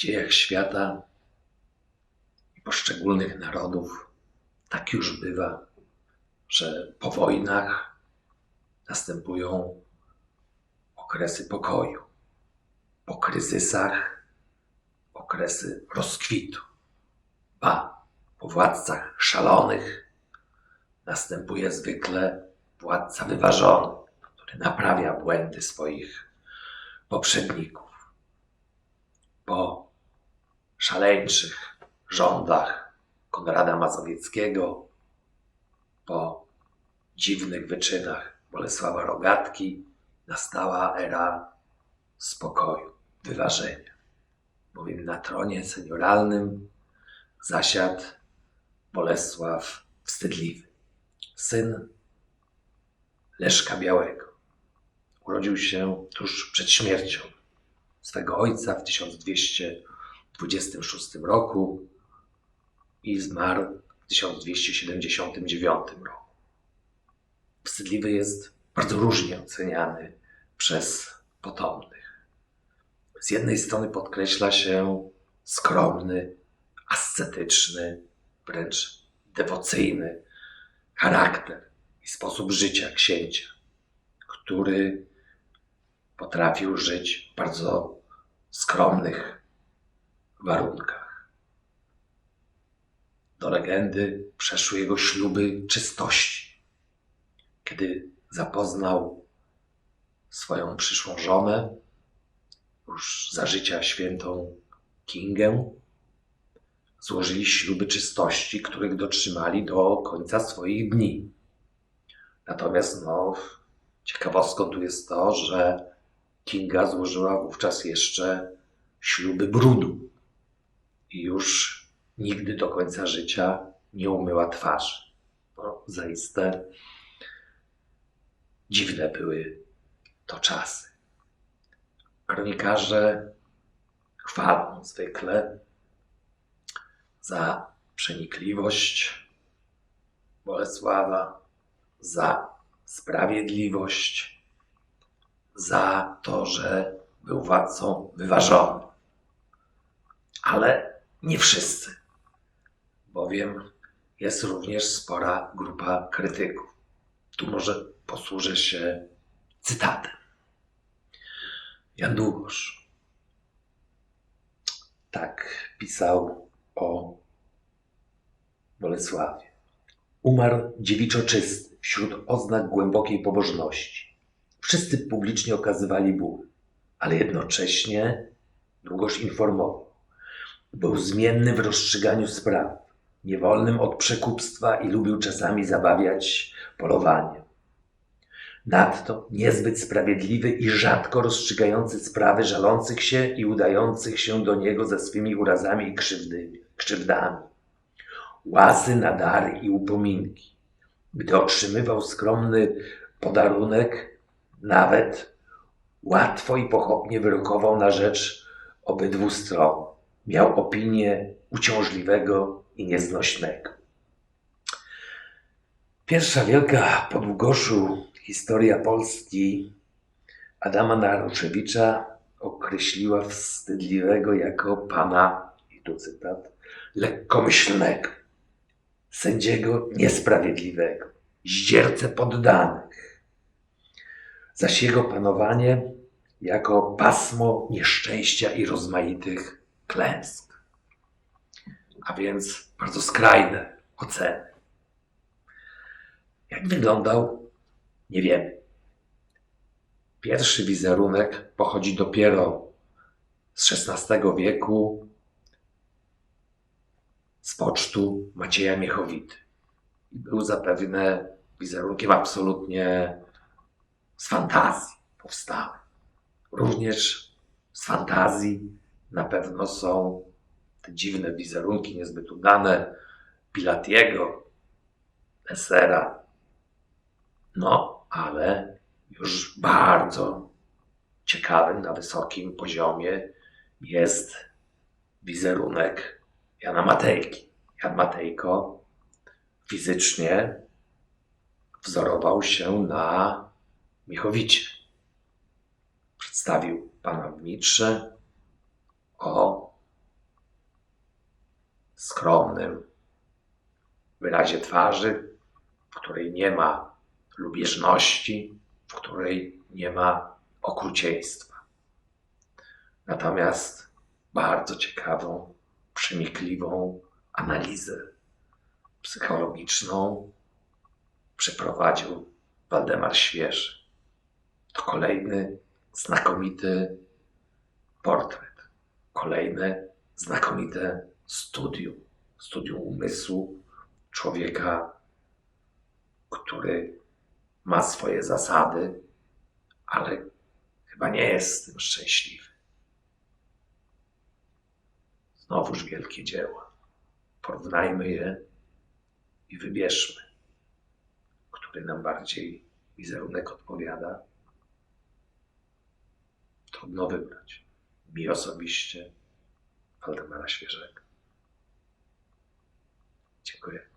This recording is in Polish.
dziejach świata i poszczególnych narodów tak już bywa, że po wojnach następują okresy pokoju, po kryzysach okresy rozkwitu, a po władcach szalonych następuje zwykle władca wyważony, który naprawia błędy swoich poprzedników. Po szaleńczych rządach Konrada Mazowieckiego, po dziwnych wyczynach Bolesława Rogatki nastała era spokoju, wyważenia. Bowiem na tronie senioralnym zasiadł Bolesław Wstydliwy, syn Leszka Białego. Urodził się tuż przed śmiercią swego ojca w 1226 roku i zmarł w 1279 roku. Wstydliwy jest bardzo różnie oceniany przez potomnych. Z jednej strony podkreśla się skromny, ascetyczny, wręcz dewocyjny charakter i sposób życia księcia, który potrafił żyć w bardzo skromnych warunkach. Do legendy przeszły jego śluby czystości. Kiedy zapoznał swoją przyszłą żonę, już za życia świętą Kingę, złożyli śluby czystości, których dotrzymali do końca swoich dni. Natomiast no, ciekawostką tu jest to, że Kinga złożyła wówczas jeszcze śluby brudu już nigdy do końca życia nie umyła twarzy. No, zaiste dziwne były to czasy. Kronikarze chwalą zwykle za przenikliwość Bolesława, za sprawiedliwość, za to, że był władcą wyważonym. Ale nie wszyscy, bowiem jest również spora grupa krytyków. Tu może posłużę się cytatem. Jan Długosz tak pisał o Bolesławie. Umarł dziewiczo czysty, wśród oznak głębokiej pobożności. Wszyscy publicznie okazywali ból, ale jednocześnie Długosz informował. Był zmienny w rozstrzyganiu spraw, niewolnym od przekupstwa i lubił czasami zabawiać polowaniem. Nadto niezbyt sprawiedliwy i rzadko rozstrzygający sprawy żalących się i udających się do niego ze swymi urazami i krzywdy, krzywdami. Łasy na dary i upominki. Gdy otrzymywał skromny podarunek, nawet łatwo i pochopnie wyrokował na rzecz obydwu stron. Miał opinię uciążliwego i nieznośnego. Pierwsza wielka po Długoszu historia Polski Adama Naruszewicza określiła wstydliwego jako pana, i tu cytat, lekkomyślnego, sędziego niesprawiedliwego, zdziercę poddanych. Zaś jego panowanie jako pasmo nieszczęścia i rozmaitych klęsk. A więc bardzo skrajne oceny. Jak wyglądał, nie wiemy. Pierwszy wizerunek pochodzi dopiero z XVI wieku z pocztu Macieja Miechowity. Był zapewne wizerunkiem absolutnie z fantazji powstały. Również z fantazji na pewno są te dziwne wizerunki niezbyt udane Pilatiego, Essera. No, ale już bardzo ciekawym na wysokim poziomie jest wizerunek Jana Matejki. Jan Matejko fizycznie wzorował się na Michowicie. Przedstawił pana w mitrze o skromnym wyrazie twarzy, w której nie ma lubieżności, w której nie ma okrucieństwa. Natomiast bardzo ciekawą, przenikliwą analizę psychologiczną przeprowadził Waldemar Świeży. To kolejny znakomity portret, kolejne znakomite studium, studium umysłu człowieka, który ma swoje zasady, ale chyba nie jest z tym szczęśliwy. Znowuż wielkie dzieła. Porównajmy je i wybierzmy, który nam bardziej wizerunek odpowiada. Trudno wybrać. Mi osobiście Waldemara Świeżego. Dziękuję.